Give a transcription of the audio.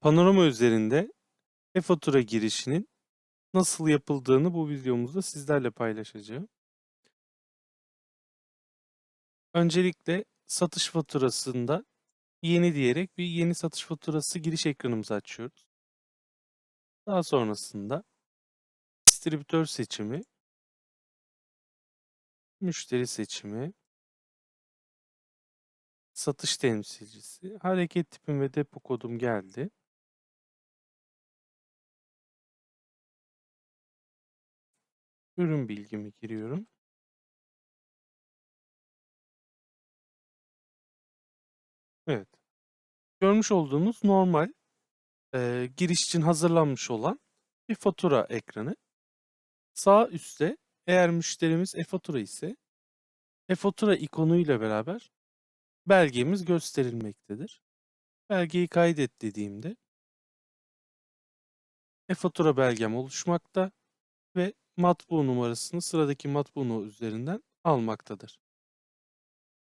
Panorama üzerinde e-fatura girişinin nasıl yapıldığını bu videomuzda sizlerle paylaşacağım. Öncelikle satış faturasında yeni diyerek bir yeni satış faturası giriş ekranımızı açıyoruz. Daha sonrasında distribütör seçimi, müşteri seçimi, satış temsilcisi, hareket tipim ve depo kodum geldi. Ürün bilgimi giriyorum. Evet. Görmüş olduğunuz normal eee, giriş için hazırlanmış olan bir fatura ekranı. Sağ üstte eğer müşterimiz e-fatura ise e-fatura ikonuyla beraber belgemiz gösterilmektedir. Belgeyi kaydet dediğimde e-fatura belgem oluşmakta ve matbu numarasını sıradaki matbu üzerinden almaktadır.